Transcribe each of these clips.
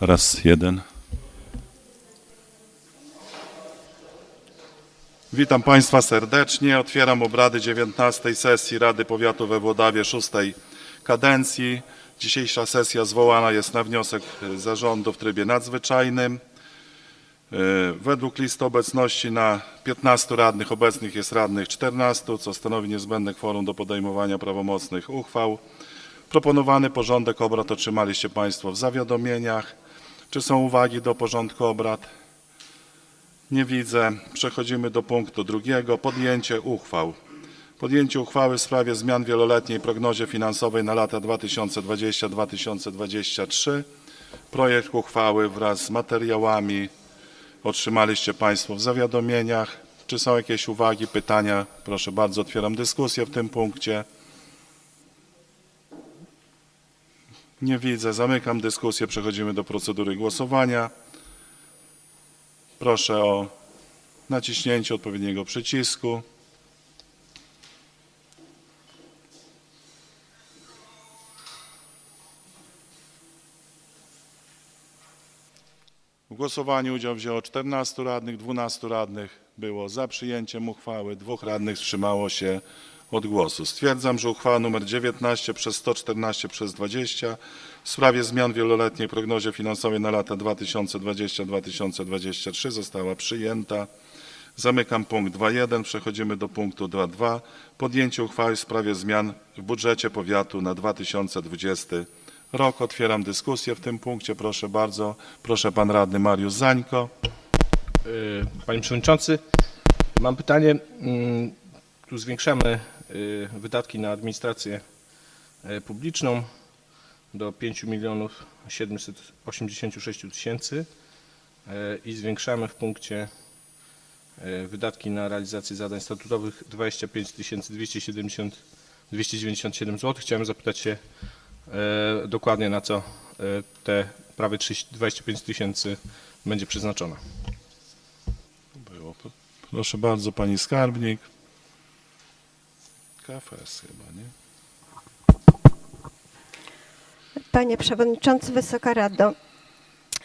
Raz, jeden. Witam Państwa serdecznie. Otwieram obrady 19 sesji Rady Powiatu we Włodawie szóstej kadencji. Dzisiejsza sesja zwołana jest na wniosek zarządu w trybie nadzwyczajnym. E, Według listy obecności na 15 radnych obecnych jest radnych 14, co stanowi niezbędne kworum do podejmowania prawomocnych uchwał. Proponowany porządek obrad otrzymaliście Państwo w zawiadomieniach. Czy są uwagi do porządku obrad? Nie widzę. Przechodzimy do punktu drugiego. Podjęcie uchwał. Podjęcie uchwały w sprawie zmian wieloletniej prognozie finansowej na lata 2020-2023. Projekt uchwały wraz z materiałami otrzymaliście Państwo w zawiadomieniach. Czy są jakieś uwagi, pytania? Proszę bardzo, otwieram dyskusję w tym punkcie. Nie widzę. Zamykam dyskusję. Przechodzimy do procedury głosowania. Proszę o naciśnięcie odpowiedniego przycisku. W głosowaniu udział wzięło 14 radnych, 12 radnych było za przyjęciem uchwały, dwóch radnych wstrzymało się od głosu. Stwierdzam, że uchwała nr 19 przez 114 przez 20 w sprawie zmian w wieloletniej prognozie finansowej na lata 2020-2023 została przyjęta. Zamykam punkt 2.1. Przechodzimy do punktu 2.2. Podjęcie uchwały w sprawie zmian w budżecie powiatu na 2020 rok. Otwieram dyskusję w tym punkcie. Proszę bardzo. Proszę pan radny Mariusz Zańko. Y, Panie Przewodniczący, mam pytanie. Mm, Tu zwiększamy wydatki na administrację y, publiczną do 5 milionów 786 tysięcy y, i zwiększamy w punkcie y, wydatki na realizację zadań statutowych 25 270 297 zł. Chciałem zapytać się y, dokładnie na co y, te prawie 30 25 tysięcy będzie przeznaczone. Proszę bardzo, pani skarbnik. KFS chyba, nie? Panie Przewodniczący, Wysoka Rado,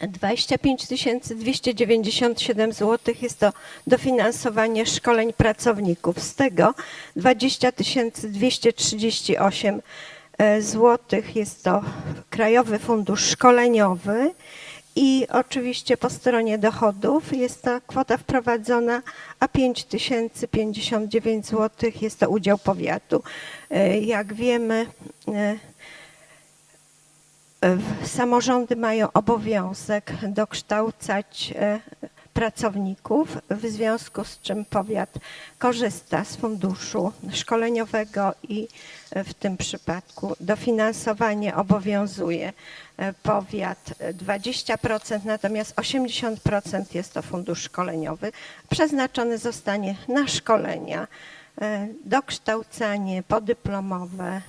25 297 zł jest to dofinansowanie szkoleń pracowników. Z tego 20 238 zł jest to Krajowy Fundusz Szkoleniowy i oczywiście po stronie dochodów jest ta kwota wprowadzona, a 5059 zł jest to udział powiatu. E, Jak wiemy, e, samorządy mają obowiązek dokształcać e, pracowników, w związku z czym powiat korzysta z funduszu szkoleniowego i e, w tym przypadku dofinansowanie obowiązuje e, powiat e, 20%, natomiast 80% jest to fundusz szkoleniowy. Przeznaczony zostanie na szkolenia, e, dokształcanie podyplomowe.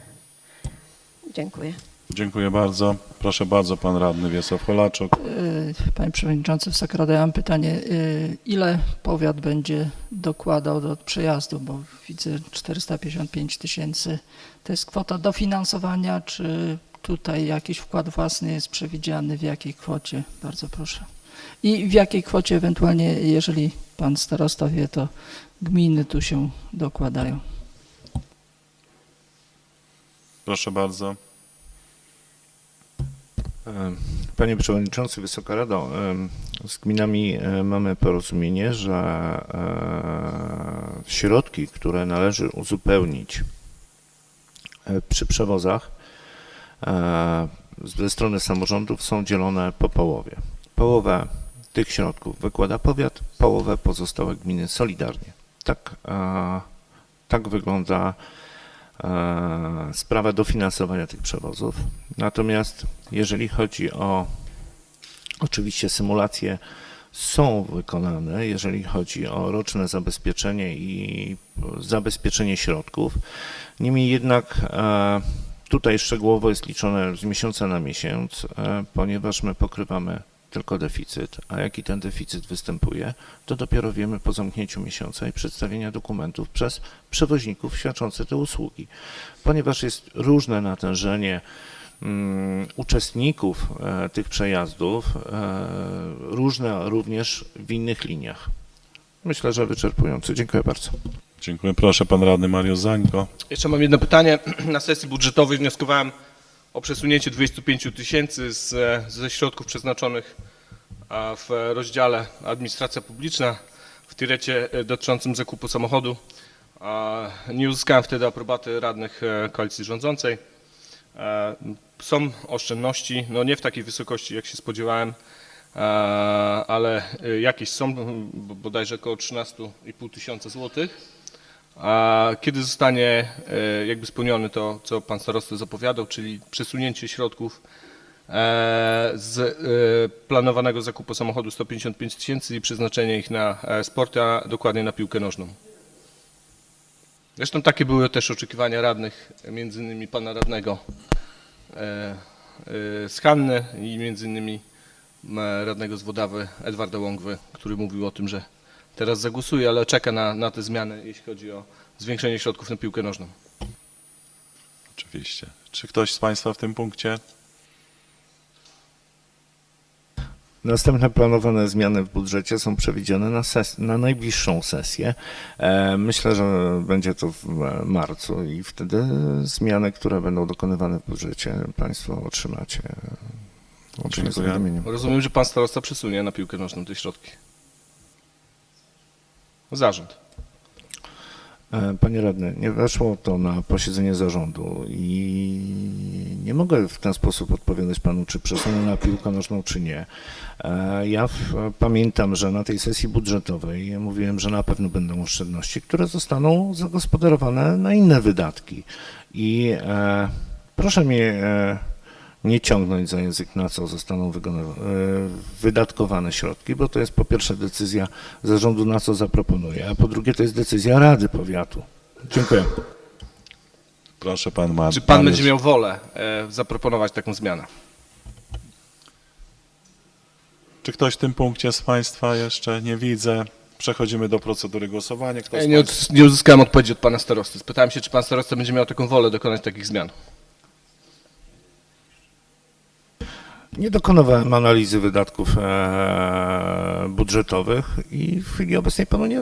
Dziękuję. Dziękuję bardzo. Proszę bardzo, pan radny Wiesław Holaczuk. Y, Panie Przewodniczący, Wysoka Rada, ja mam pytanie, y, ile powiat będzie dokładał do przejazdu, bo widzę 455 tysięcy, to jest kwota dofinansowania, czy tutaj jakiś wkład własny jest przewidziany, w jakiej kwocie? Bardzo proszę. I w jakiej kwocie ewentualnie, jeżeli pan starosta wie, to gminy tu się dokładają? Proszę bardzo. Panie Przewodniczący, Wysoka Rado, z gminami mamy porozumienie, że e, środki, które należy uzupełnić e, przy przewozach e, ze strony samorządów są dzielone po połowie. Połowę tych środków wykłada powiat, połowę pozostałe gminy solidarnie. Tak, tak wygląda sprawa dofinansowania tych przewozów. Natomiast jeżeli chodzi o oczywiście symulacje są wykonane, jeżeli chodzi o roczne zabezpieczenie i zabezpieczenie środków. Niemniej jednak e, tutaj szczegółowo jest liczone z miesiąca na miesiąc, e, ponieważ my pokrywamy tylko deficyt, a jaki ten deficyt występuje, to dopiero wiemy po zamknięciu miesiąca i przedstawienia dokumentów przez przewoźników świadczących te usługi. Ponieważ jest różne natężenie mm, uczestników e, tych przejazdów, e, różne również w innych liniach. Myślę, że wyczerpująco. Dziękuję bardzo. Dziękuję. Proszę, pan radny Mariusz Zańko. Jeszcze mam jedno pytanie. Na sesji budżetowej wnioskowałem o przesunięcie 25 tysięcy ze środków przeznaczonych w rozdziale Administracja Publiczna w tirecie e, dotyczącym zakupu samochodu. Nie uzyskałem wtedy aprobaty radnych e, koalicji rządzącej. E, Są oszczędności, no nie w takiej wysokości jak się spodziewałem, ale jakieś są, bo- bodajże około 13,5 tysiąca złotych. A kiedy zostanie e, jakby spełnione to, co pan starosta zapowiadał, czyli przesunięcie środków e, z e, planowanego zakupu samochodu 155 tysięcy i przeznaczenie ich na sport, a dokładnie na piłkę nożną? Zresztą takie były też oczekiwania radnych, między innymi pana radnego z Hanny i między innymi radnego z Wodawy Edwarda Łągwy, który mówił o tym, że teraz zagłosuje, ale czeka na, na te zmiany, jeśli chodzi o zwiększenie środków na piłkę nożną. Oczywiście. Czy ktoś z państwa w tym punkcie? Następne planowane zmiany w budżecie są przewidziane na, ses- na najbliższą sesję. E, myślę, że będzie to w e, marcu i wtedy zmiany, które będą dokonywane w budżecie, Państwo otrzymacie. Dziękuję. Rozumiem, że pan starosta przesunie na piłkę nożną te środki. Zarząd. E, Panie radny, nie weszło to na posiedzenie zarządu i nie mogę w ten sposób odpowiadać panu, czy przesunę na piłkę nożną, czy nie. E, Ja w, pamiętam, że na tej sesji budżetowej mówiłem, że na pewno będą oszczędności, które zostaną zagospodarowane na inne wydatki. I e, proszę mnie e, nie ciągnąć za język, na co zostaną e, wydatkowane środki, bo to jest po pierwsze decyzja zarządu, na co zaproponuje, a po drugie to jest decyzja Rady Powiatu. Dziękuję. Proszę, pan Mar- Czy pan będzie miał wolę e, zaproponować taką zmianę? Czy ktoś w tym punkcie z państwa jeszcze nie widzę? Przechodzimy do procedury głosowania. Kto z Ja nie, państwa- od, nie uzyskałem odpowiedzi od pana starosty. Spytałem się, czy pan starosta będzie miał taką wolę dokonać takich zmian. Nie dokonywałem analizy wydatków e, budżetowych i w chwili obecnej panu nie,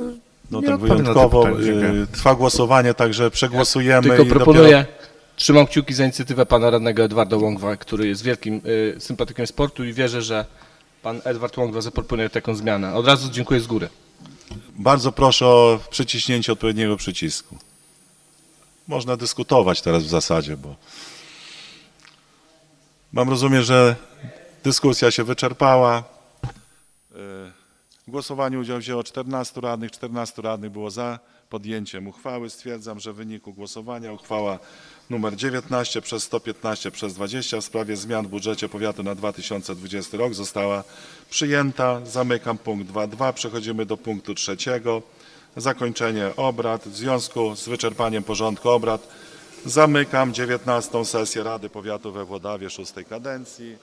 No nie tak odpowiem na to wyjątkowo pytanie. Y, trwa głosowanie, także przegłosujemy Tylko i proponuję, trzymam kciuki za inicjatywę pana radnego Edwarda Łągwa, który jest wielkim y, sympatykiem sportu i wierzę, że pan Edward Łągwa zaproponuje taką zmianę. Od razu dziękuję z góry. Dopiero... Bardzo proszę o przyciśnięcie odpowiedniego przycisku. Można dyskutować teraz w zasadzie, bo mam rozumiem, że dyskusja się wyczerpała. Y, W głosowaniu udział wzięło 14 radnych, 14 radnych było za podjęciem uchwały. Stwierdzam, że w wyniku głosowania uchwała numer 19 przez 115 przez 20 w sprawie zmian w budżecie powiatu na 2020 rok została przyjęta. Zamykam punkt 2.2. Przechodzimy do punktu trzeciego. Zakończenie obrad. W związku z wyczerpaniem porządku obrad zamykam 19 sesję Rady Powiatu we Włodawie szóstej kadencji.